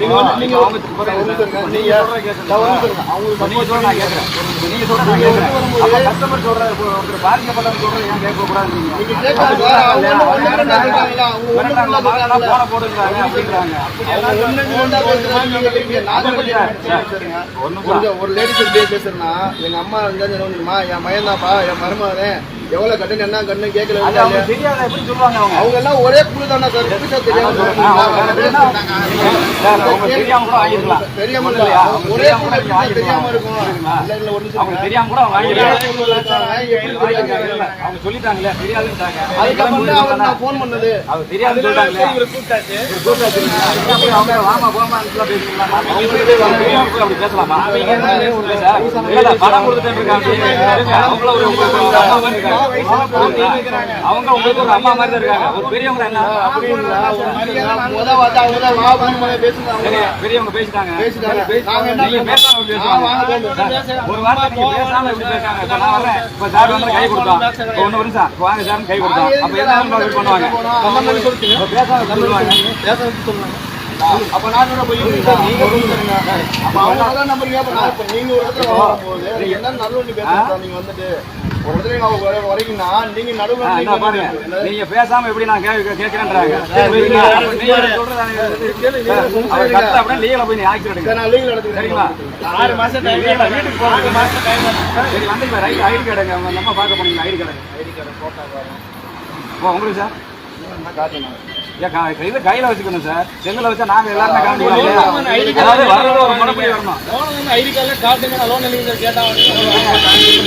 நீங்க நீங்க நீங்க அவங்க கஸ்டமர் சொல்ற ஒருத்தர் பாதிக்கப்பட்டவங்க சொல்ற ஏன் கேட்க கூடாது போன போடுறாங்க ஒரு இப்படியே பேசுறேன்னா எங்க அம்மா இருந்தா என் மயன் தான்ப்பா என் மருமகனே. எவ்வளவு கட்டணும் என்ன கட்டணும் கேட்கல அவங்க தெரியாத? எப்படி சொல்லுவாங்க அவங்க? அவங்க எல்லாம் ஒரே குழு தானே சார். எப்படி சார். தெரியாம சொல்றீங்க? தெரியாம கூட வாங்கிருக்கலாம் தெரியாம இல்லையா? இல்லையா அவங்க ஒரே குழு. தெரியாம இருக்கும். இல்ல இல்ல ஒரு நிமிஷம் அவங்க தெரியாம கூட வாங்கிருக்கலாம் அவங்க சொல்லிட்டாங்கல்ல தெரியாதுன்ட்டாங்க அதுக்கப்புறம் அவருக்கு நான் ஃபோன் பண்ணது. அவர் தெரியாதுன்னு சொல்லிட்டாங்களே. இவர் அவங்க வாமா அப்படி பேசலாமா? பணம் கொடுத்துட்டு இருக்காங்க. அவங்கள ஒரு அவங்க உங்களுக்கு ஒரு அம்மா மாதிரி இருக்காங்க. ஒரு பெரியவங்க சரி, பெரியவங்க பேசிட்டாங்க. பேசாம. ஒரு வார்த்தை பேசாம எப்படி பேசுறாங்க. இப்ப நான் வரேன் இப்ப சார் வந்து கை கொடுத்தோம் இப்ப ஒண்ணு வருஷம் இப்ப வாங்க சார் கை கொடுத்தோம் அப்ப உங்களுக்கு பண்ணுவாங்க. இப்ப பேசாம சொல்லுவாங்க. அப்ப நான் போய் நீங்க அப்ப அவங்க தான் நம்புறீங்க அப்ப நான் இப்ப நீங்க ஒரு இடத்துல நீங்க என்ன நடுவுல பேசுறீங்க நீங்க வந்துட்டு ஒரு இடத்துல நான் வர வரைக்கும்னா நீங்க நடுவுல பாருங்க. நீங்க பேசாம எப்படி நான் கே- கேட்கிறேன்றாங்க அப்படியே லீகல போய் நீ சரி, நான் லீகல் எடுத்துக்கிறேன். சரிங்களா? ஆறு மாசம் டைம் வீட்டுக்கு சரி வந்து இப்ப ரைட் ஐடி கார்டுங்க உங்க நம்ம பார்க்க போனீங்க ஐடி கார்டு ஐடி கார்டு போட்டா ஓ உங்களுக்கு சார் காட்டுங்க கையில கையில வச்சுக்கணும் சார் செல்லுல வச்சா நாங்க எல்லாருமே காமிக்கலாம்? அதாவது ஒரு வரணும் லோன் வந்து ஐடி கார்டில் காட்டுங்க நான் லோன் எழுதி கேட்டா லோன்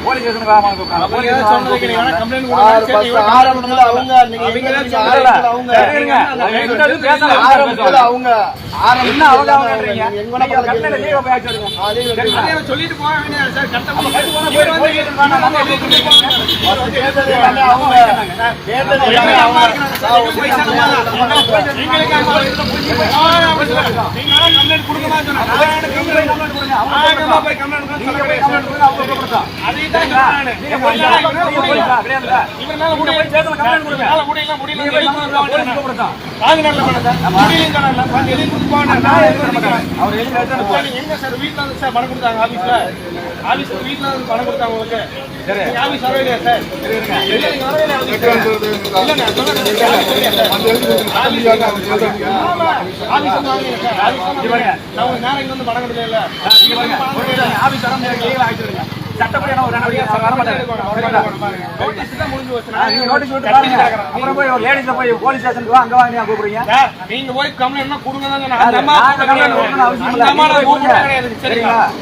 கம்ப்ளைண்ட் சொன்னா கொடுங்க. அவங்க. போய் கம்ப்ளைண்ட் கொடுங்க, அவங்க போய் போலீஸா? கம்ப்ளைண்ட் கொடுங்க. கொஞ்சம் எழுதி கொடுத்து போங்க எங்க சார் வீட்ல சார் பணம் கொடுத்தாங்க ஆபீஸ்ல ஆபீஸ் வீட்டுல பணம் கொடுத்தாங்க உங்களுக்கு ஆபீஸ் வரவே சார் ஆபீஸ் வந்து நான் நேரம் இங்க வந்து பணம் கொடுக்கல ஆபீஸ் வர முடியாது. ஆக்ஷன் எடுங்க. சட்டப்படி என்ன ஒரு வர? நோட்டீஸ் விட்டு பாருங்க. அப்புறம் போய் ஒரு லேடிஸை போய் போலீஸ் ஸ்டேஷனுக்கு அங்க வாங்க கூப்பிடுறீங்க? நீங்க போய் கம்ப்ளைண்ட் கொடுங்க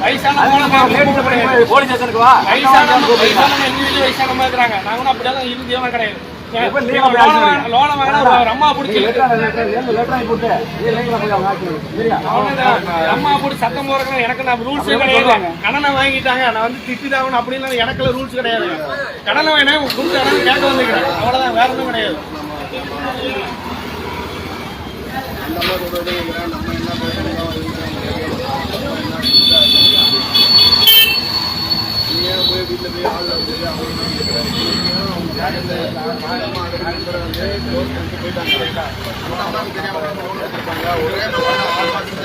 வயசான போலீஸ் ஸ்டேஷனுக்கு வா, வயசான. வயசானவங்க எங்க வீட்டு வயசானவங்க இருக்கிறாங்க. நாங்க ஒன்றும் அப்படியெல்லாம் கிடையாது. லோன் வாங்கினா ஒரு- அம்மா பிடிச்சி? அம்மா போட்டு சத்தம் போறதுக்கு எனக்கு நான் ரூல்ஸ் கிடையாது. கடனை வாங்கிட்டாங்க நான் வந்து திட்டிதாகணும் அப்படின்னு எனக்குள்ள ரூல்ஸ் கிடையாது. கடனை வேணா கொடுத்த கடன் கேட்க வந்துக்கிறேன். அவ்வளவுதான் வேற எதுவும் கிடையாது. நம்ம என்ன பேசணும் நீங்க போய் வீட்டுல போய் ஆள்ல போய் அவங்க அவங்க கேட்டது மாதமா வந்து க்ளோஸ் பண்ணிட்டு போயிட்டாங்க ஆனா அம்மாவுக்கு தெரியாம தான் loan எடுத்திருப்பாங்க. ஒரே நாள்ல ஆறு மாசம் தான் அது அவங்க ஆனா ஒரே ஒரே ஒரு மாசம் பண்ண வைக்கிறாங்க. அப்போ வந்து நீ எப்படி வீட்டுல சண்டை பண்ண விசேஷம் வெளியிலவா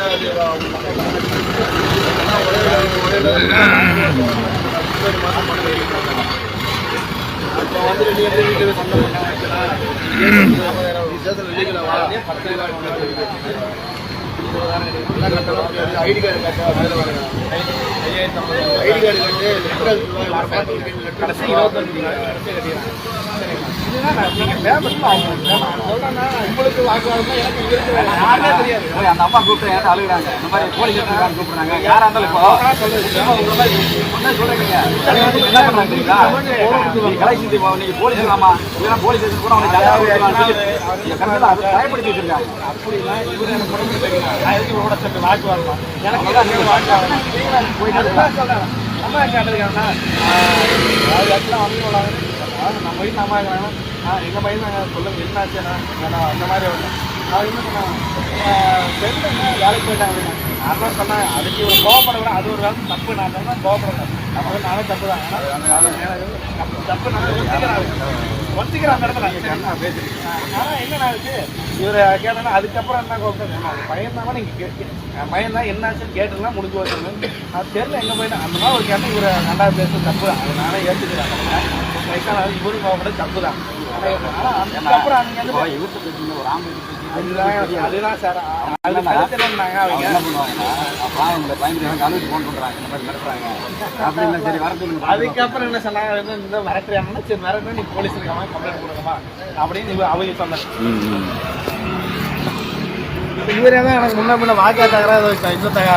ஐடி கார்டு ஐடி கார்டு கட்டு கடைசி இருபத்தஞ்சு உங்களுக்கு வாக்குவாதம் தான் எனக்கு இவருக்கு யாருமே தெரியாது. போய் அந்த அம்மா கூப்பிட்டு ஏன் அழுகுறாங்க? இந்த மாதிரி போலீஸ் இருக்காங்க கூப்பிடுறாங்க யாரா இருந்தாலும் இப்போ சொல்றீங்க. என்ன பண்றாங்க தெரியுங்களா நீங்க கலைச்சி நீங்க போலீஸ் இல்லாமா இல்லைன்னா போலீஸ் ஸ்டேஷன் கூட அவனுக்கு கரெக்டாக அதை பயப்படுத்தி வச்சிருக்காங்க. அப்படின்னா இவரு எனக்கு உடம்பு தெரியும் நான் எதுக்கு இவரோட சேர்ந்து வாக்குவாதம்? எனக்கு அவ்வளவுதான் நீங்க வாக்குவாதம்? போயிட்டு அதுதான் சொல்றேன். அம்மா கேட்டிருக்காங்கன்னா அது இடத்துல வந்து நம்ம வீட்டு அம்மா இருக்கிறாங்க எங்க பையன் நாங்கள் சொல்லுங்க என்னாச்சு நான் அந்த மாதிரி ஒன்று அவர் என்ன சொன்னாங்க வேலைக்கு போயிட்டாங்க நான் தான் சொன்னேன் அதுக்கு இவங்க கோவப்படக்கூடாது அது ஒரு வேலை தப்பு நான் சொன்னா கோவப்படக்கூடாது. அப்போ நானும் தப்பு தான் தப்பு நான் ஒத்துக்கிறேன் ஒத்துக்கிறேன் அந்த இடத்துல. என்ன பேசுறீங்க ஆனா என்ன ஆச்சு இவரை கேட்டேன்னா அதுக்கப்புறம் என்ன கோபம் பையன் தான் நீங்க கேட்டு என் பையன் தான் என்னாச்சுன்னு கேட்டுலாம் முடிஞ்சு வச்சுருந்தேன் அது தெரியல எங்க போயிட்டேன் அந்த மாதிரி ஒரு கேட்ட இவரை நல்லா பேசுறது தப்பு நானே ஏற்றுக்கிறேன் வயசானாலும் இவரும் தப்பு தான் அதுக்கப்புறம் அவங்க வந்து இவர்கிட்ட பேசுங்க ஒரு ஆம்பளை அதுதான் சார் அது அவங்க என்ன பண்ணுவாங்கன்னா அப்பா ஃபோன் பண்ணுறாங்க இந்த மாதிரி மிரட்டுறாங்க அப்படின்னு சரி அதுக்கப்புறம் என்ன சொன்னாங்க வந்து இந்த மிரட்டுறாங்கன்னா சரி மிரட்டு நீ போலீஸ் இருக்காம கம்ப்ளைண்ட் கொடுக்கமா அப்படின்னு இவ அவங்க சொன்னாங்க இவரே தான் எனக்கு முன்ன பின்ன வாக்கா தகராறு இன்னும் தகராறு